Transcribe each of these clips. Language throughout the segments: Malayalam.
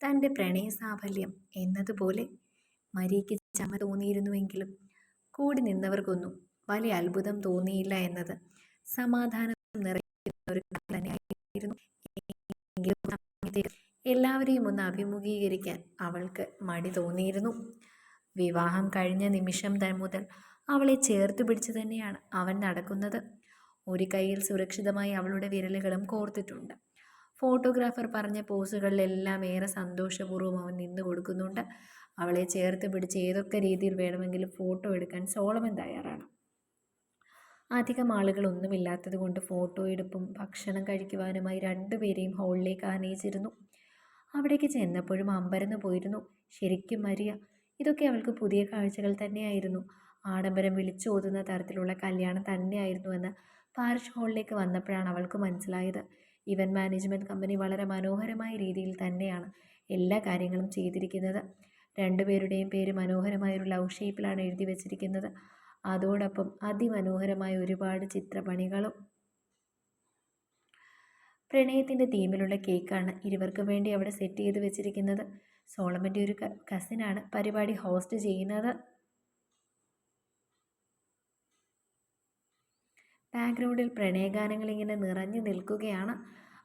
തന്റെ പ്രണയ സാഫല്യം എന്നതുപോലെ മരിക്ക് ചമ തോന്നിയിരുന്നുവെങ്കിലും കൂടി നിന്നവർക്കൊന്നും വലിയ അത്ഭുതം തോന്നിയില്ല എന്നത് സമാധാനം നിറയുന്ന ഒരു എല്ലാവരെയും ഒന്ന് അഭിമുഖീകരിക്കാൻ അവൾക്ക് മടി തോന്നിയിരുന്നു. വിവാഹം കഴിഞ്ഞ നിമിഷം മുതൽ അവളെ ചേർത്ത് പിടിച്ച് തന്നെയാണ് അവൻ നടക്കുന്നത്. ഒരു കൈയിൽ സുരക്ഷിതമായി അവളുടെ വിരലുകളും കോർത്തിട്ടുണ്ട്. ഫോട്ടോഗ്രാഫർ പറഞ്ഞ പോസുകളിലെല്ലാം ഏറെ സന്തോഷപൂർവം അവൻ നിന്ന് കൊടുക്കുന്നുണ്ട്. അവളെ ചേർത്ത് പിടിച്ച് ഏതൊക്കെ രീതിയിൽ വേണമെങ്കിലും ഫോട്ടോ എടുക്കാൻ സോളമൻ തയ്യാറാണ്. അധികം ആളുകളൊന്നുമില്ലാത്തത് കൊണ്ട് ഫോട്ടോ എടുപ്പും ഭക്ഷണം കഴിക്കുവാനുമായി രണ്ടുപേരെയും ഹോളിലേക്ക് ആനയിച്ചിരുന്നു. അവിടേക്ക് ചെന്നപ്പോഴും അമ്പരന്ന് പോയിരുന്നു. ശരിക്കും മരിയ ഇതൊക്കെ അവൾക്ക് പുതിയ കാഴ്ചകൾ തന്നെയായിരുന്നു. ആഡംബരം വിളിച്ചോതുന്ന തരത്തിലുള്ള കല്യാണം തന്നെയായിരുന്നുവെന്ന് പാരിഷ് ഹാളിലേക്ക് വന്നപ്പോഴാണ് അവൾക്ക് മനസ്സിലായത്. ഇവന്റ് മാനേജ്മെന്റ് കമ്പനി വളരെ മനോഹരമായ രീതിയിൽ തന്നെയാണ് എല്ലാ കാര്യങ്ങളും ചെയ്തിരിക്കുന്നത്. രണ്ടുപേരുടെയും പേര് മനോഹരമായ ഒരു ലവ് ഷേപ്പിലാണ് എഴുതി വച്ചിരിക്കുന്നത്. അതോടൊപ്പം അതിമനോഹരമായ ഒരുപാട് ചിത്രപണികളും. പ്രണയത്തിന്റെ തീമിലുള്ള കേക്കാണ് ഇരുവർക്കും വേണ്ടി അവിടെ സെറ്റ് ചെയ്ത് വെച്ചിരിക്കുന്നത്. സോളമന്റെ ഒരു കസിനാണ് പരിപാടി ഹോസ്റ്റ് ചെയ്യുന്നത്. ബാക്ക്ഗ്രൗണ്ടിൽ പ്രണയഗാനങ്ങൾ ഇങ്ങനെ നിറഞ്ഞു നിൽക്കുകയാണ്.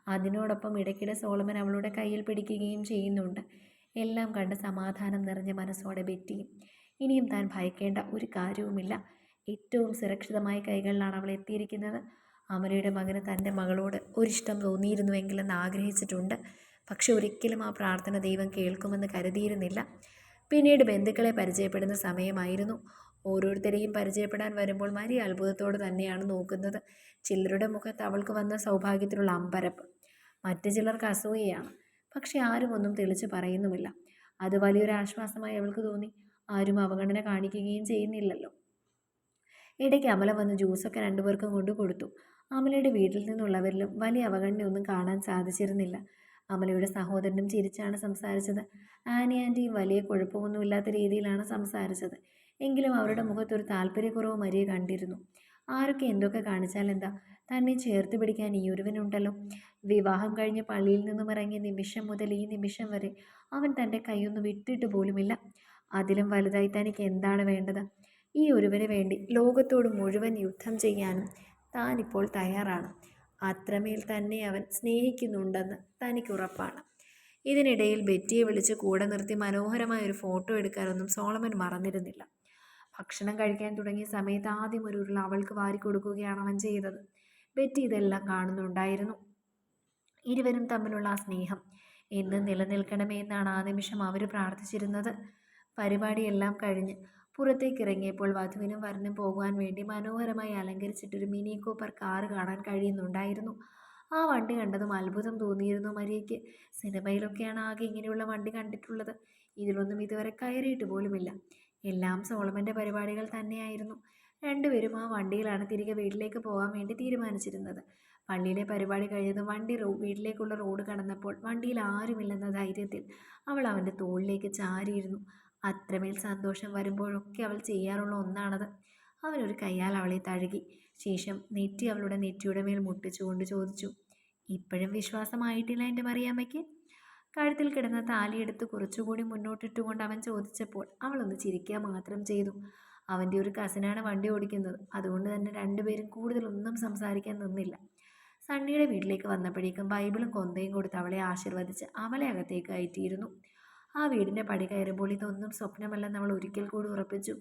അതിനോടൊപ്പം ഇടയ്ക്കിടെ സോളമൻ അവളുടെ കയ്യിൽ പിടിക്കുകയും ചെയ്യുന്നുണ്ട്. എല്ലാം കണ്ട് സമാധാനം നിറഞ്ഞ മനസ്സോടെ ബെറ്റിയും. ഇനിയും താൻ ഭയക്കേണ്ട ഒരു കാര്യവുമില്ല. ഏറ്റവും സുരക്ഷിതമായ കൈകളിലാണ് അവൾ എത്തിയിരിക്കുന്നത്. അമരയുടെ മകന് തന്റെ മകളോട് ഒരിഷ്ടം തോന്നിയിരുന്നുവെങ്കിലെന്ന് ആഗ്രഹിച്ചിട്ടുണ്ട്. പക്ഷെ ഒരിക്കലും ആ പ്രാർത്ഥന ദൈവം കേൾക്കുമെന്ന് കരുതിയിരുന്നില്ല. പിന്നീട് ബന്ധുക്കളെ പരിചയപ്പെടുന്ന സമയമായിരുന്നു. ഓരോരുത്തരെയും പരിചയപ്പെടാൻ വരുമ്പോൾ മരി അത്ഭുതത്തോട് തന്നെയാണ് നോക്കുന്നത്. ചിലരുടെ മുഖത്ത് അവൾക്ക് വന്ന സൗഭാഗ്യത്തിലുള്ള അമ്പരപ്പ് മറ്റു ചിലർക്ക് അസൂയയാണ്. പക്ഷെ ആരും ഒന്നും തെളിച്ച് പറയുന്നുമില്ല. അത് വലിയൊരു ആശ്വാസമായി അവൾക്ക് തോന്നി. ആരും അവഗണന കാണിക്കുകയും ചെയ്യുന്നില്ലല്ലോ. ഇടയ്ക്ക് അമല വന്ന് ജ്യൂസൊക്കെ രണ്ടുപേർക്കും കൊണ്ടു കൊടുത്തു. അമലയുടെ വീട്ടിൽ നിന്നുള്ളവരിലും വലിയ അവഗണനയൊന്നും കാണാൻ സാധിച്ചിരുന്നില്ല. അമലയുടെ സഹോദരനും ചിരിച്ചാണ് സംസാരിച്ചത്. ആനി ആന്റിയും വലിയ കുഴപ്പമൊന്നുമില്ലാത്ത രീതിയിലാണ് സംസാരിച്ചത്. എങ്കിലും അവരുടെ മുഖത്തൊരു താല്പര്യക്കുറവ് മരിയെ കണ്ടിരുന്നു. ആരൊക്കെ എന്തൊക്കെ കാണിച്ചാൽ എന്താ? തന്നെ ചേർത്ത് പിടിക്കാൻ ഈ ഒരുവനുണ്ടല്ലോ. വിവാഹം കഴിഞ്ഞ് പള്ളിയിൽ നിന്നും ഇറങ്ങിയ നിമിഷം മുതൽ ഈ നിമിഷം വരെ അവൻ തന്റെ കൈയൊന്നും വിട്ടിട്ട് പോലുമില്ല. അതിലും വലുതായി തനിക്ക് എന്താണ് വേണ്ടത്? ഈ ഒരുവന് വേണ്ടി ലോകത്തോട് മുഴുവൻ യുദ്ധം ചെയ്യാനും താനിപ്പോൾ തയ്യാറാണ്. അത്രമേൽ തന്നെ അവൻ സ്നേഹിക്കുന്നുണ്ടെന്ന് തനിക്കുറപ്പാണ് ഇതിനിടയിൽ ബെറ്റിയെ വിളിച്ച് കൂടെ നിർത്തി മനോഹരമായ ഒരു ഫോട്ടോ എടുക്കാനൊന്നും സോളമൻ മറന്നിരുന്നില്ല. ഭക്ഷണം കഴിക്കാൻ തുടങ്ങിയ സമയത്ത് ആദ്യം ഒരു ഉരുള അവൾക്ക് വാരി കൊടുക്കുകയാണ് അവൻ ചെയ്തത്. ബെറ്റി ഇതെല്ലാം കാണുന്നുണ്ടായിരുന്നു. ഇരുവരും തമ്മിലുള്ള ആ സ്നേഹം എന്ന് നിലനിൽക്കണമേ എന്നാണ് ആ നിമിഷം അവർ പ്രാർത്ഥിച്ചിരുന്നത്. പരിപാടിയെല്ലാം കഴിഞ്ഞ് പുറത്തേക്ക് ഇറങ്ങിയപ്പോൾ വധുവിനും വരനും പോകുവാൻ വേണ്ടി മനോഹരമായി അലങ്കരിച്ചിട്ടൊരു മിനി കൂപ്പർ കാർ കാണാൻ കഴിയുന്നുണ്ടായിരുന്നു. ആ വണ്ടി കണ്ടതും അത്ഭുതം തോന്നിയിരുന്നു മരിയയ്ക്ക്. സിനിമയിലൊക്കെയാണ് ആകെ ഇങ്ങനെയുള്ള വണ്ടി കണ്ടിട്ടുള്ളത്. ഇതിലൊന്നും ഇതുവരെ കയറിയിട്ട് പോലുമില്ല. എല്ലാം സോളമന്റെ പരിപാടികൾ തന്നെയായിരുന്നു. രണ്ടുപേരും ആ വണ്ടിയിലാണ് തിരികെ വീട്ടിലേക്ക് പോകാൻ വേണ്ടി തീരുമാനിച്ചിരുന്നത്. പള്ളിയിലെ പരിപാടി കഴിഞ്ഞതും വണ്ടി റോ വീട്ടിലേക്കുള്ള റോഡ് കടന്നപ്പോൾ വണ്ടിയിൽ ആരുമില്ലെന്ന ധൈര്യത്തിൽ അവൾ അവന്റെ തോളിലേക്ക് ചാരിയിരുന്നു. അത്രമേൽ സന്തോഷം വരുമ്പോഴൊക്കെ അവൾ ചെയ്യാറുള്ള ഒന്നാണത്. അവനൊരു കയ്യാൽ അവളെ തഴുകി. ശേഷം നെറ്റി അവളുടെ നെറ്റിയുടെ മേൽ മുട്ടിച്ചുകൊണ്ട് ചോദിച്ചു ഇപ്പോഴും വിശ്വാസമായിട്ടില്ല എന്റെ മറിയാമ്മയ്ക്ക്? കഴുത്തിൽ കിടന്ന താലിയെടുത്ത് കുറച്ചുകൂടി മുന്നോട്ടിട്ടുകൊണ്ട് അവൻ ചോദിച്ചപ്പോൾ അവളൊന്ന് ചിരിക്കുക മാത്രം ചെയ്തു. അവന്റെ ഒരു കസിനാണ് വണ്ടി ഓടിക്കുന്നത്. അതുകൊണ്ട് തന്നെ രണ്ടുപേരും കൂടുതലൊന്നും സംസാരിക്കാൻ നിന്നില്ല. സണ്ണിയുടെ വീട്ടിലേക്ക് വന്നപ്പോഴേക്കും ബൈബിളും കൊന്തയും കൊടുത്ത് അവളെ ആശീർവദിച്ച് അവളെ അകത്തേക്ക് കയറ്റിയിരുന്നു. ആ വീടിന്റെ പടി കയറുമ്പോൾ ഇതൊന്നും സ്വപ്നമല്ലെന്ന് അവൾ ഒരിക്കൽ കൂടി ഉറപ്പിച്ചു.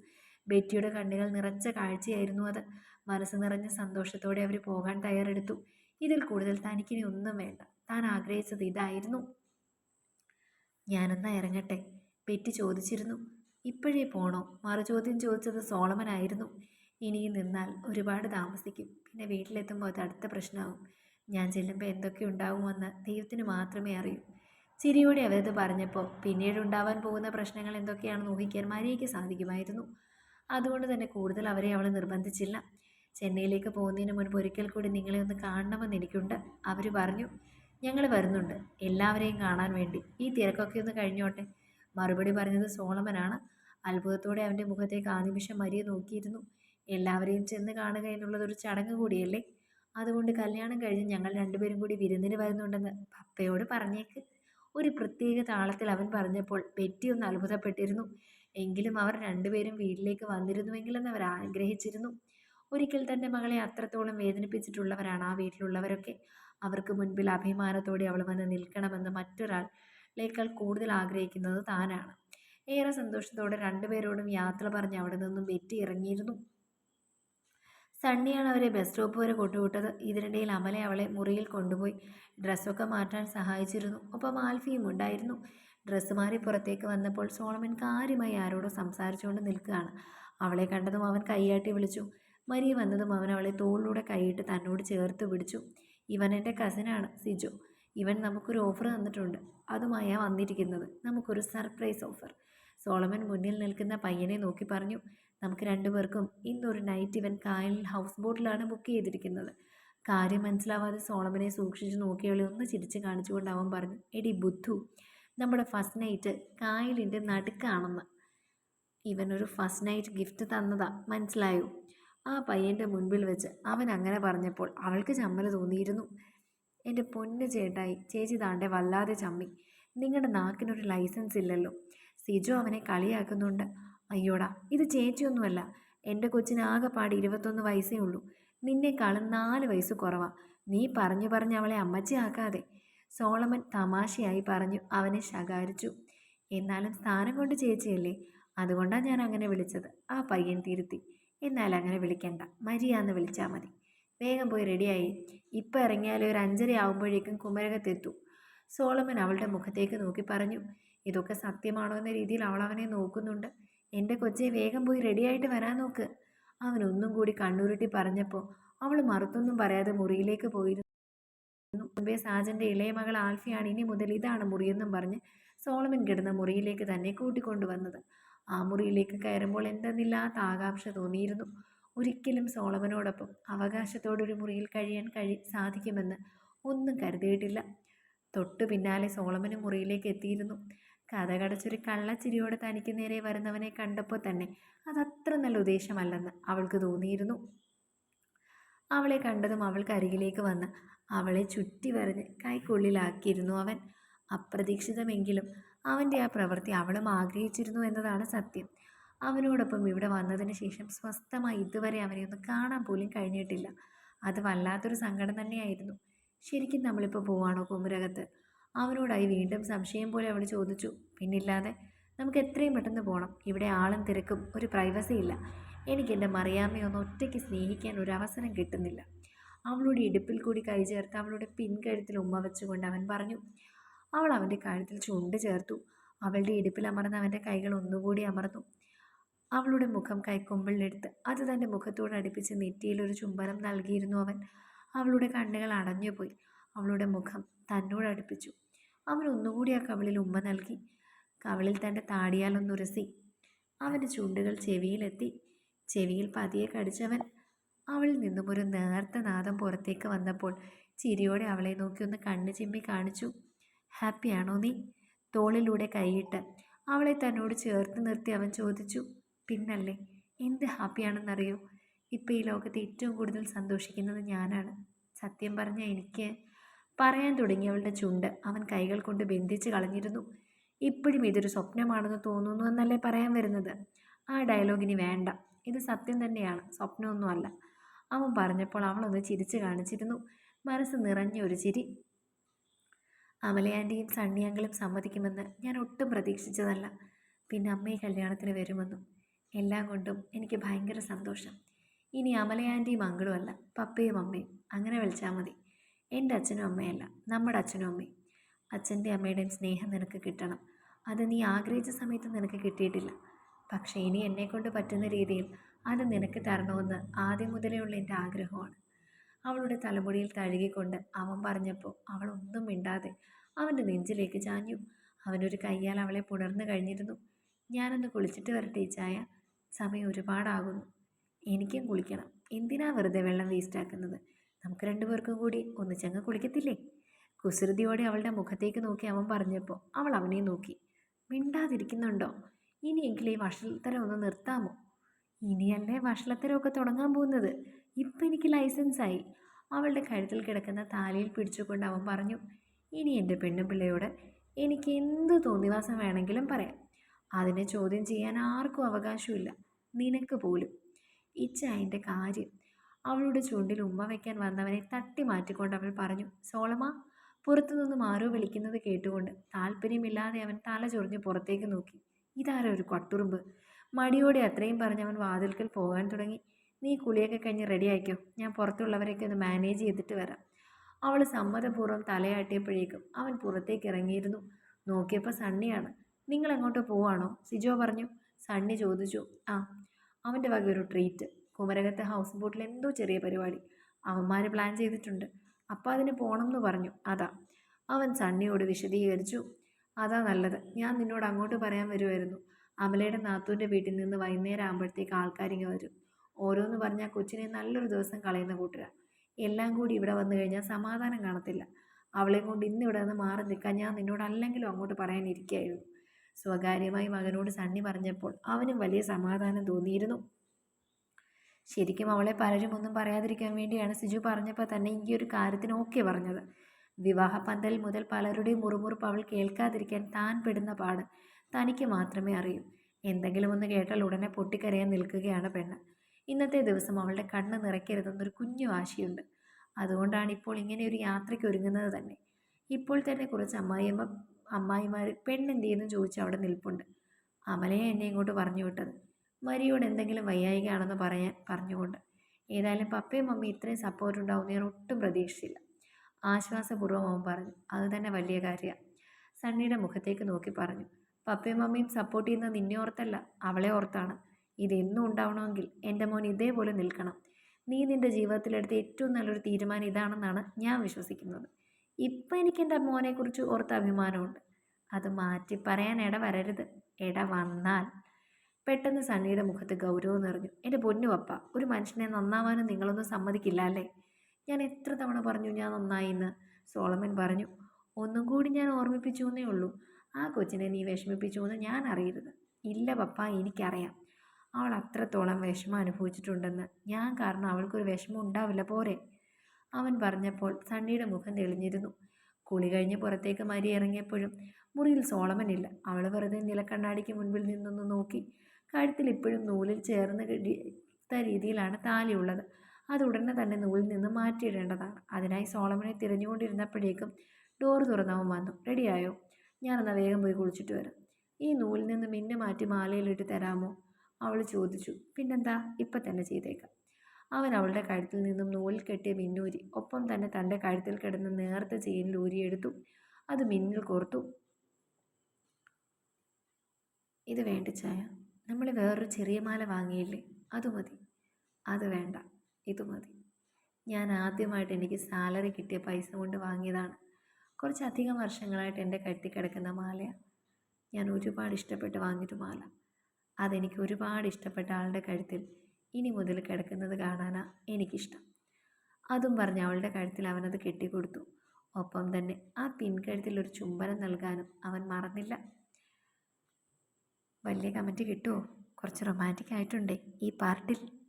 ബെറ്റിയുടെ കണ്ണുകൾ നിറച്ച കാഴ്ചയായിരുന്നു അത്. മനസ്സ് നിറഞ്ഞ സന്തോഷത്തോടെ അവർ പോകാൻ തയ്യാറെടുത്തു. ഇതിൽ കൂടുതൽ തനിക്കിനി ഒന്നും വേണ്ട. താൻ ആഗ്രഹിച്ചത് ഇതായിരുന്നു. ഞാനെന്നാ ഇറങ്ങട്ടെ? പെറ്റി ചോദിച്ചിരുന്നു. ഇപ്പോഴേ പോണോ? മറുചോദ്യം ചോദിച്ചത് സോളമനായിരുന്നു. ഇനിയും നിന്നാൽ ഒരുപാട് താമസിക്കും. പിന്നെ വീട്ടിലെത്തുമ്പോൾ അത് അടുത്ത പ്രശ്നമാകും ഞാൻ ചെല്ലുമ്പോൾ എന്തൊക്കെ ഉണ്ടാകുമെന്ന് ദൈവത്തിന് മാത്രമേ അറിയൂ. ചിരിയോടെ അവരത് പറഞ്ഞപ്പോൾ പിന്നീട് ഉണ്ടാവാൻ പോകുന്ന പ്രശ്നങ്ങൾ എന്തൊക്കെയാണെന്ന് ഊഹിക്കാൻ മരിയയ്ക്ക് സാധിക്കുമായിരുന്നു. അതുകൊണ്ട് തന്നെ കൂടുതൽ അവരെ അവൾ നിർബന്ധിച്ചില്ല. ചെന്നൈയിലേക്ക് പോകുന്നതിന് മുൻപ് ഒരിക്കൽ കൂടി നിങ്ങളെ ഒന്ന് കാണണമെന്ന് എനിക്കുണ്ട്. അവർ പറഞ്ഞു ഞങ്ങൾ വരുന്നുണ്ട്. എല്ലാവരെയും കാണാൻ വേണ്ടി. ഈ തിരക്കൊക്കെ ഒന്ന് കഴിഞ്ഞോട്ടെ. മറുപടി പറഞ്ഞത് സോളമനാണ്. അത്ഭുതത്തോടെ അവന്റെ മുഖത്തേക്ക് ആ നിമിഷം മരിയ നോക്കിയിരുന്നു. എല്ലാവരെയും ചെന്ന് കാണുക എന്നുള്ളതൊരു ചടങ്ങ് കൂടിയല്ലേ? അതുകൊണ്ട് കല്യാണം കഴിഞ്ഞ് ഞങ്ങൾ രണ്ടുപേരും കൂടി വിരുന്നിന് വരുന്നുണ്ടെന്ന് പപ്പയോട് പറഞ്ഞേക്ക്. ഒരു പ്രത്യേക താളത്തിൽ അവൻ പറഞ്ഞപ്പോൾ പെറ്റി ഒന്ന് അത്ഭുതപ്പെട്ടിരുന്നു. എങ്കിലും അവർ രണ്ടുപേരും വീട്ടിലേക്ക് വന്നിരുന്നുവെങ്കിലെന്ന് അവർ ആഗ്രഹിച്ചിരുന്നു. ഒരിക്കൽ തന്റെ മകളെ അത്രത്തോളം വേദനിപ്പിച്ചിട്ടുള്ളവരാണ് ആ വീട്ടിലുള്ളവരൊക്കെ. അവർക്ക് മുൻപിൽ അഭിമാനത്തോടെ അവൾ വന്ന് നിൽക്കണമെന്ന് മറ്റൊരാളേക്കാൾ കൂടുതൽ ആഗ്രഹിക്കുന്നത് താനാണ്. ഏറെ സന്തോഷത്തോടെ രണ്ടുപേരോടും യാത്ര പറഞ്ഞ് അവിടെ നിന്നും ബെറ്റി ഇറങ്ങിയിരുന്നു സണ്ണിയാണ് അവരെ ബസ് സ്റ്റോപ്പ് വരെ കൊണ്ടുവിട്ടത്. ഇതിനിടയിൽ അമലെ അവളെ മുറിയിൽ കൊണ്ടുപോയി ഡ്രസ്സൊക്കെ മാറ്റാൻ സഹായിച്ചിരുന്നു. ഒപ്പം ആൽഫിയും ഉണ്ടായിരുന്നു. ഡ്രസ്സ് മാറി പുറത്തേക്ക് വന്നപ്പോൾ സോളമൻ കാര്യമായി ആരോടോ സംസാരിച്ചുകൊണ്ട് നിൽക്കുകയാണ്. അവളെ കണ്ടതും അവൻ കൈയാട്ടി വിളിച്ചു. മരി വന്നതും അവൻ അവളെ തോളിലൂടെ കൈയിട്ട് തന്നോട് ചേർത്ത് പിടിച്ചു. ഇവൻ എന്റെ കസിനാണ് സിജു. ഇവൻ നമുക്കൊരു ഓഫർ തന്നിട്ടുണ്ട്. അതുമായാണ് വന്നിരിക്കുന്നത്. നമുക്കൊരു സർപ്രൈസ് ഓഫർ സോളമൻ മുന്നിൽ നിൽക്കുന്ന പയ്യനെ നോക്കി പറഞ്ഞു നമുക്ക് രണ്ടുപേർക്കും ഇന്നൊരു നൈറ്റ് ഇവൻ കായലിൽ ഹൗസ് ബോട്ടിലാണ് ബുക്ക് ചെയ്തിരിക്കുന്നത്. കാര്യം മനസ്സിലാവാതെ സോളമനെ സൂക്ഷിച്ച് നോക്കിയവളെ ഒന്ന് ചിരിച്ച് കാണിച്ചുകൊണ്ട് അവൻ പറഞ്ഞു എടി ബുദ്ധു നമ്മുടെ ഫസ്റ്റ് നൈറ്റ് കായലിന്റെ നടുക്കാണെന്ന്. ഇവനൊരു ഫസ്റ്റ് നൈറ്റ് ഗിഫ്റ്റ് തന്നതാ മനസ്സിലായോ? ആ പയ്യന്റെ മുൻപിൽ വെച്ച് അവൻ അങ്ങനെ പറഞ്ഞപ്പോൾ അവൾക്ക് ചമ്മൽ തോന്നിയിരുന്നു. എന്റെ പൊന്ന് ചേട്ടായി ചേച്ചി താണ്ടെ വല്ലാതെ ചമ്മി. നിങ്ങളുടെ നാക്കിനൊരു ലൈസൻസ് ഇല്ലല്ലോ. സിജു അവനെ കളിയാക്കുന്നുണ്ട്. അയ്യോടാ ഇത് ചേച്ചിയൊന്നുമല്ല. എന്റെ കൊച്ചിന് ആകെപ്പാട് ഇരുപത്തൊന്ന് വയസ്സേ ഉള്ളൂ. നിന്നെക്കാളും നാല് വയസ്സ് കുറവാ. നീ പറഞ്ഞു പറഞ്ഞ് അവളെ അമ്മച്ചിയാക്കാതെ. സോളമൻ തമാശയായി പറഞ്ഞു അവനെ ശകാരിച്ചു. എന്നാലും സ്ഥാനം കൊണ്ട് ചേച്ചിയല്ലേ? അതുകൊണ്ടാണ് ഞാൻ അങ്ങനെ വിളിച്ചത്. ആ പയ്യൻ തിരുത്തി. എന്നാൽ അങ്ങനെ വിളിക്കണ്ട. മരിയാന്ന് വിളിച്ചാൽ മതി. വേഗം പോയി റെഡിയായി. ഇപ്പം ഇറങ്ങിയാൽ ഒരു അഞ്ചര ആവുമ്പോഴേക്കും കുമരകത്തെത്തു. സോളമൻ അവളുടെ മുഖത്തേക്ക് നോക്കി പറഞ്ഞു ഇതൊക്കെ സത്യമാണോ എന്ന രീതിയിൽ അവൾ അവനെ നോക്കുന്നുണ്ട്. എന്റെ കൊച്ചെ വേഗം പോയി റെഡിയായിട്ട് വരാൻ നോക്ക്. അവൻ ഒന്നും കൂടി കണ്ണുരുട്ടി പറഞ്ഞപ്പോൾ അവൾ മറുത്തൊന്നും പറയാതെ മുറിയിലേക്ക് പോയിരുന്നു. മുമ്പേ സാജന്റെ ഇളയ മകൾ ആൽഫിയാണ് ഇനി മുതൽ ഇതാണ് മുറിയെന്നും പറഞ്ഞ് സോളമൻ കിടന്ന മുറിയിലേക്ക് തന്നെ കൂട്ടിക്കൊണ്ടുവന്നത്. ആ മുറിയിലേക്ക് കയറുമ്പോൾ എന്തെന്നില്ലാത്ത ആകാംക്ഷ തോന്നിയിരുന്നു. ഒരിക്കലും സോളമനോടൊപ്പം അവകാശത്തോടൊരു മുറിയിൽ കഴിയാൻ കഴി സാധിക്കുമെന്ന് ഒന്നും കരുതിയിട്ടില്ല. തൊട്ടു പിന്നാലെ സോളമന് മുറിയിലേക്ക് എത്തിയിരുന്നു. കഥകടച്ചൊരു കള്ളച്ചിരിയോടെ തനിക്ക് നേരെ വരുന്നവനെ കണ്ടപ്പോൾ തന്നെ അതത്ര നല്ല ഉദ്ദേശമല്ലെന്ന് അവൾക്ക് തോന്നിയിരുന്നു. അവളെ കണ്ടതും അവൾക്ക് അരികിലേക്ക് വന്ന് അവളെ ചുറ്റി വരഞ്ഞ് കൈക്കുള്ളിലാക്കിയിരുന്നു അവൻ. അപ്രതീക്ഷിതമെങ്കിലും അവന്റെ ആ പ്രവൃത്തി അവളും ആഗ്രഹിച്ചിരുന്നു എന്നതാണ് സത്യം. അവനോടൊപ്പം ഇവിടെ വന്നതിന് ശേഷം സ്വസ്ഥമായി ഇതുവരെ അവനെ ഒന്ന് കാണാൻ പോലും കഴിഞ്ഞിട്ടില്ല. അത് വല്ലാത്തൊരു സങ്കടം തന്നെയായിരുന്നു. ശരിക്കും നമ്മളിപ്പോൾ പോവാണോ കുമരകത്ത്? അവനോടായി വീണ്ടും സംശയം പോലെ അവൾ ചോദിച്ചു. പിന്നില്ലാതെ നമുക്ക് എത്രയും പെട്ടെന്ന് പോകണം ഇവിടെ ആളും തിരക്കും. ഒരു പ്രൈവസി ഇല്ല. എനിക്ക് എന്റെ മറിയാമ്മയെ ഒന്ന് ഒറ്റയ്ക്ക് സ്നേഹിക്കാൻ ഒരു അവസരം കിട്ടുന്നില്ല. അവളുടെ ഇടുപ്പിൽ കൂടി കൈ ചേർത്ത് അവളുടെ പിൻകഴുത്തിൽ ഉമ്മ വെച്ചുകൊണ്ട് അവൻ പറഞ്ഞു അവൾ അവന്റെ കഴുത്തിൽ ചുണ്ട് ചേർത്തു. അവളുടെ ഇടുപ്പിൽ അമർന്ന അവന്റെ കൈകൾ ഒന്നുകൂടി അമർന്നു. അവളുടെ മുഖം കൈക്കൊമ്പിളിലെടുത്ത് അത് തന്റെ മുഖത്തോട് അടുപ്പിച്ച് നെറ്റിയിൽ ഒരു ചുംബനം നൽകിയിരുന്നു അവൻ. അവളുടെ കണ്ണുകൾ അടഞ്ഞുപോയി അവളുടെ മുഖം തന്നോട് അടുപ്പിച്ചു. അവൻ ഒന്നുകൂടി ആ കവളിൽ ഉമ്മ നൽകി. കവിളിൽ തന്റെ താടിയാൽ ഒന്നുരസി അവന്റെ ചുണ്ടുകൾ ചെവിയിലെത്തി. ചെവിയിൽ പതിയെ കടിച്ചവൻ അവളിൽ നിന്നും ഒരു നേർത്ത നാദം പുറത്തേക്ക് വന്നപ്പോൾ ചിരിയോടെ അവളെ നോക്കി ഒന്ന് കണ്ണു ചിമ്മി കാണിച്ചു. ഹാപ്പിയാണോ നീ? തോളിലൂടെ കൈയിട്ട് അവളെ തന്നോട് ചേർത്ത് നിർത്തി അവൻ ചോദിച്ചു. പിന്നല്ലേ എന്ത് ഹാപ്പിയാണെന്നറിയോ? ഇപ്പോൾ ഈ ലോകത്ത് ഏറ്റവും കൂടുതൽ സന്തോഷിക്കുന്നത് ഞാനാണ്. സത്യം പറഞ്ഞ എനിക്ക് പറയാൻ തുടങ്ങിയവളുടെ ചുണ്ട് അവൻ കൈകൾ കൊണ്ട് ബന്ധിച്ച് കളഞ്ഞിരുന്നു. ഇപ്പോഴും ഇതൊരു സ്വപ്നമാണെന്ന് തോന്നുന്നു എന്നല്ലേ പറയാൻ വരുന്നത്? ആ ഡയലോഗിന് വേണ്ട. ഇത് സത്യം തന്നെയാണ് സ്വപ്നമൊന്നുമല്ല. അവൻ പറഞ്ഞപ്പോൾ അവളൊന്ന് ചിരിച്ചു കാണിച്ചിരുന്നു. മനസ്സ് നിറഞ്ഞ ഒരു ചിരി. അമലയാന്റെയും അങ്കിളും സമ്മതിക്കുമെന്ന് ഞാൻ ഒട്ടും പ്രതീക്ഷിച്ചതല്ല. പിന്നെ അമ്മയെ കല്യാണത്തിന് വരുമെന്നും എല്ലാം കൊണ്ടും എനിക്ക് ഭയങ്കര സന്തോഷം. ഇനി അമലയാന്റെയും അങ്കിളുമല്ല പപ്പയും അമ്മയും. അങ്ങനെ വിളിച്ചാൽ മതി. എന്റെ അച്ഛനും അമ്മയല്ല നമ്മുടെ അച്ഛനും അമ്മയും. അച്ഛന്റെ അമ്മയുടെയും സ്നേഹം നിനക്ക് കിട്ടണം. അത് നീ ആഗ്രഹിച്ച സമയത്ത് നിനക്ക് കിട്ടിയിട്ടില്ല. പക്ഷേ ഇനി എന്നെക്കൊണ്ട് പറ്റുന്ന രീതിയിൽ അത് നിനക്ക് തരണമെന്ന് ആദ്യം ഉള്ള എന്റെ ആഗ്രഹമാണ്. അവളുടെ തലമുടിയിൽ തഴുകിക്കൊണ്ട് അവൻ പറഞ്ഞപ്പോൾ അവൾ ഒന്നും മിണ്ടാതെ അവന്റെ നെഞ്ചിലേക്ക് ചാഞ്ഞു. അവനൊരു കയ്യാൽ അവളെ പുണർന്നു കഴിഞ്ഞിരുന്നു. ഞാനൊന്ന് കുളിച്ചിട്ട് വരട്ടെ ചായ. സമയം ഒരുപാടാകുന്നു. എനിക്കും കുളിക്കണം. എന്തിനാ വെറുതെ വെള്ളം വേസ്റ്റാക്കുന്നത്? നമുക്ക് രണ്ടുപേർക്കും കൂടി ഒന്നിച്ചങ്ങ് കുളിക്കത്തില്ലേ? കുസൃതിയോടെ അവളുടെ മുഖത്തേക്ക് നോക്കി അവൻ പറഞ്ഞപ്പോൾ അവൾ അവനെ നോക്കി. മിണ്ടാതിരിക്കുന്നുണ്ടോ? ഇനിയെങ്കിലും ഈ വഷളത്തരം ഒന്ന് നിർത്താമോ? ഇനിയല്ലേ വഷളത്തരമൊക്കെ തുടങ്ങാൻ പോകുന്നത്? ഇപ്പം എനിക്ക് ലൈസൻസായി. അവളുടെ കഴുത്തിൽ കിടക്കുന്ന താലിയിൽ പിടിച്ചുകൊണ്ട് അവൻ പറഞ്ഞു ഇനി എന്റെ പെണ്ണുപിള്ളയോട് എനിക്ക് എന്ത് തോന്നിവാസം വേണമെങ്കിലും പറയാം. അതിനെ ചോദ്യം ചെയ്യാൻ ആർക്കും അവകാശമില്ല നിനക്ക് പോലും. ഇച്ച അതിന്റെ കാര്യം. അവളുടെ ചുണ്ടിൽ ഉമ്മ വയ്ക്കാൻ വന്നവനെ തട്ടി മാറ്റിക്കൊണ്ട് അവൾ പറഞ്ഞു സോളമ പുറത്തുനിന്നും ആരോ വിളിക്കുന്നത് കേട്ടുകൊണ്ട് താല്പര്യമില്ലാതെ അവൻ തല ചൊറിഞ്ഞ് പുറത്തേക്ക് നോക്കി. ഇതാരോ ഒരു കൊട്ടുറുമ്പ്? മടിയോടെ അത്രയും പറഞ്ഞ് അവൻ വാതിൽക്കൽ പോകാൻ തുടങ്ങി. നീ കുളിയൊക്കെ കഴിഞ്ഞ് റെഡി ആയിക്കോ? ഞാൻ പുറത്തുള്ളവരെയൊക്കെ ഒന്ന് മാനേജ് ചെയ്തിട്ട് വരാം. അവൾ സമ്മതപൂർവം തലയാട്ടിയപ്പോഴേക്കും അവൻ പുറത്തേക്ക് ഇറങ്ങിയിരുന്നു നോക്കിയപ്പോൾ സണ്ണിയാണ്. നിങ്ങൾ എങ്ങോട്ട് പോവാണോ? സിജോ പറഞ്ഞു. സണ്ണി ചോദിച്ചു. ആ അവന്റെ വക ഒരു ട്രീറ്റ് കുമരകത്തെ ഹൗസ് ബോട്ടിൽ എന്തോ ചെറിയ പരിപാടി. അവന്മാർ പ്ലാൻ ചെയ്തിട്ടുണ്ട്. അപ്പം അതിന് പോകണം എന്ന് പറഞ്ഞു. അതാ. അവൻ സണ്ണിയോട് വിശദീകരിച്ചു. അതാ നല്ലത്. ഞാൻ നിന്നോട് അങ്ങോട്ട് പറയാൻ വരുമായിരുന്നു അമലയുടെ നാത്തൂന്റെ വീട്ടിൽ നിന്ന് വൈകുന്നേരം ആകുമ്പോഴത്തേക്ക് ആൾക്കാരിങ്ങ് വരും. ഓരോന്ന് പറഞ്ഞാൽ കൊച്ചിനെ നല്ലൊരു ദിവസം കളയുന്ന കൂട്ടരാ. എല്ലാം കൂടി ഇവിടെ വന്നു കഴിഞ്ഞാൽ സമാധാനം കാണത്തില്ല. അവളെയും കൊണ്ട് ഇന്ന് ഇവിടെ നിന്ന് മാറി നിൽക്കാൻ ഞാൻ നിന്നോട് അല്ലെങ്കിലും അങ്ങോട്ട് പറയാനിരിക്കുകയായിരുന്നു സ്വകാര്യമായി മകനോട് സണ്ണി പറഞ്ഞപ്പോൾ അവനും വലിയ സമാധാനം തോന്നിയിരുന്നു. ശരിക്കും അവളെ പലരും ഒന്നും പറയാതിരിക്കാൻ വേണ്ടിയാണ് സിജു പറഞ്ഞപ്പോൾ തന്നെ ഈ ഒരു കാര്യത്തിന് ഓക്കെ പറഞ്ഞത്. വിവാഹ പന്തൽ മുതൽ പലരുടെയും മുറുമുറുപ്പ് അവൾ കേൾക്കാതിരിക്കാൻ താൻ പെടുന്ന പാട് തനിക്ക് മാത്രമേ അറിയൂ. എന്തെങ്കിലും ഒന്ന് കേട്ടാൽ ഉടനെ പൊട്ടിക്കരയാൻ നിൽക്കുകയാണ് പെണ്ണ്. ഇന്നത്തെ ദിവസം അവളുടെ കണ്ണ് നിറയ്ക്കരുതെന്നൊരു കുഞ്ഞു വാശിയുണ്ട്. അതുകൊണ്ടാണ് ഇപ്പോൾ ഇങ്ങനെ ഒരു യാത്രയ്ക്ക് ഒരുങ്ങുന്നത് തന്നെ. ഇപ്പോൾ തന്നെ കുറച്ച് അമ്മായിയമ്മ അമ്മായിമാർ പെണ്ണെന്ത് ചെയ്യുന്നു ചോദിച്ച് അവിടെ നിൽപ്പുണ്ട്. അമലയെ എന്നെ ഇങ്ങോട്ട് പറഞ്ഞു വിട്ടത്. മരിയോട് എന്തെങ്കിലും വയ്യായികയാണെന്ന് പറയാൻ പറഞ്ഞുകൊണ്ട്. ഏതായാലും പപ്പയും മമ്മി ഇത്രയും സപ്പോർട്ട് ഉണ്ടാവും ഞാൻ ഒട്ടും പ്രതീക്ഷിച്ചില്ല. ആശ്വാസപൂർവം അവൻ പറഞ്ഞു. അത് തന്നെ വലിയ കാര്യമാണ് സണ്ണിയുടെ മുഖത്തേക്ക് നോക്കി പറഞ്ഞു. പപ്പയും മമ്മിയും സപ്പോർട്ട് ചെയ്യുന്നത് നിന്നെ ഓർത്തല്ല അവളെ ഓർത്താണ്. ഇതെന്നും ഉണ്ടാവണമെങ്കിൽ എന്റെ മോൻ ഇതേപോലെ നിൽക്കണം. നീ നിന്റെ ജീവിതത്തിലെടുത്ത ഏറ്റവും നല്ലൊരു തീരുമാനം ഇതാണെന്നാണ് ഞാൻ വിശ്വസിക്കുന്നത്. ഇപ്പം എനിക്ക് എന്റെ മോനെക്കുറിച്ച് ഓർത്ത അഭിമാനമുണ്ട്. അത് മാറ്റി പറയാൻ ഇട വരരുത്. ഇട വന്നാൽ. പെട്ടെന്ന് സണ്ണിയുടെ മുഖത്ത് ഗൗരവം നിറഞ്ഞു. എന്റെ പൊന്നു പപ്പ ഒരു മനുഷ്യനെ നന്നാവാനും നിങ്ങളൊന്നും സമ്മതിക്കില്ല അല്ലേ? ഞാൻ എത്ര തവണ പറഞ്ഞു ഞാൻ നന്നായി എന്ന് സോളമൻ പറഞ്ഞു. ഒന്നും കൂടി ഞാൻ ഓർമ്മിപ്പിച്ചു എന്നേ ഉള്ളൂ. ആ കൊച്ചിനെ നീ വിഷമിപ്പിച്ചു എന്ന് ഞാൻ അറിയരുത്. ഇല്ല പപ്പ എനിക്കറിയാം. അവൾ അത്രത്തോളം വിഷമം അനുഭവിച്ചിട്ടുണ്ടെന്ന്. ഞാൻ കാരണം അവൾക്കൊരു വിഷമം ഉണ്ടാവില്ല പോരെ? അവൻ പറഞ്ഞപ്പോൾ സണ്ണിയുടെ മുഖം തെളിഞ്ഞിരുന്നു. കുളി കഴിഞ്ഞ് പുറത്തേക്ക് മരി ഇറങ്ങിയപ്പോഴും മുറിയിൽ സോളമനില്ല അവൾ വെറുതെ നിലക്കണ്ണാടിക്ക് മുൻപിൽ നിന്നൊന്ന് നോക്കി. കഴുത്തിൽ ഇപ്പോഴും നൂലിൽ ചേർന്ന് കിട്ടിയ രീതിയിലാണ് താലിയുള്ളത് അത് ഉടനെ തന്നെ നൂലിൽ നിന്ന് മാറ്റിയിടേണ്ടതാണ്. അതിനായി സോളമനെ തിരഞ്ഞുകൊണ്ടിരുന്നപ്പോഴേക്കും ഡോറ് തുറന്നവൻ വന്നു. റെഡിയായോ? ഞാനെന്നാൽ വേഗം പോയി കുളിച്ചിട്ട് വരാം. ഈ നൂലിൽ നിന്ന് മിന്നെ മാറ്റി മാലയിലിട്ട് തരാമോ? അവൾ ചോദിച്ചു പിന്നെന്താ? ഇപ്പം തന്നെ ചെയ്തേക്കാം. അവൻ അവളുടെ കഴുത്തിൽ നിന്നും നൂലിൽ കെട്ടിയ മിന്നൂരി ഒപ്പം തന്നെ തന്റെ കഴുത്തിൽ കിടന്ന നേർത്ത ചെയിനിൽ ഊരിയെടുത്തു. അത് മിന്നിൽ കോർത്തു. ഇത് വേണ്ട ചായ. നമ്മൾ വേറൊരു ചെറിയ മാല വാങ്ങിയില്ലേ? അത് മതി. അത് വേണ്ട. ഇത് മതി. ഞാൻ ആദ്യമായിട്ട് എനിക്ക് സാലറി കിട്ടിയ പൈസ കൊണ്ട് വാങ്ങിയതാണ്. കുറച്ചധികം വർഷങ്ങളായിട്ട് എന്റെ കിടക്കുന്ന മാലയാണ് ഞാൻ ഒരുപാട് ഇഷ്ടപ്പെട്ട് വാങ്ങിയിട്ട് മാല. അതെനിക്ക് ഒരുപാട് ഇഷ്ടപ്പെട്ട ആളുടെ കഴുത്തിൽ ഇനി മുതൽ കിടക്കുന്നത് കാണാനാ എനിക്കിഷ്ടം. അതും പറഞ്ഞ് അവളുടെ കഴുത്തിൽ അവനത് കെട്ടിക്കൊടുത്തു. ഒപ്പം തന്നെ ആ പിൻകഴുത്തിൽ ഒരു ചുംബനം നൽകാനും അവൻ മറന്നില്ല. വലിയ കമന്റ് കിട്ടുമോ കുറച്ച് റൊമാന്റിക് ആയിട്ടുണ്ടേ ഈ പാർട്ടിൽ.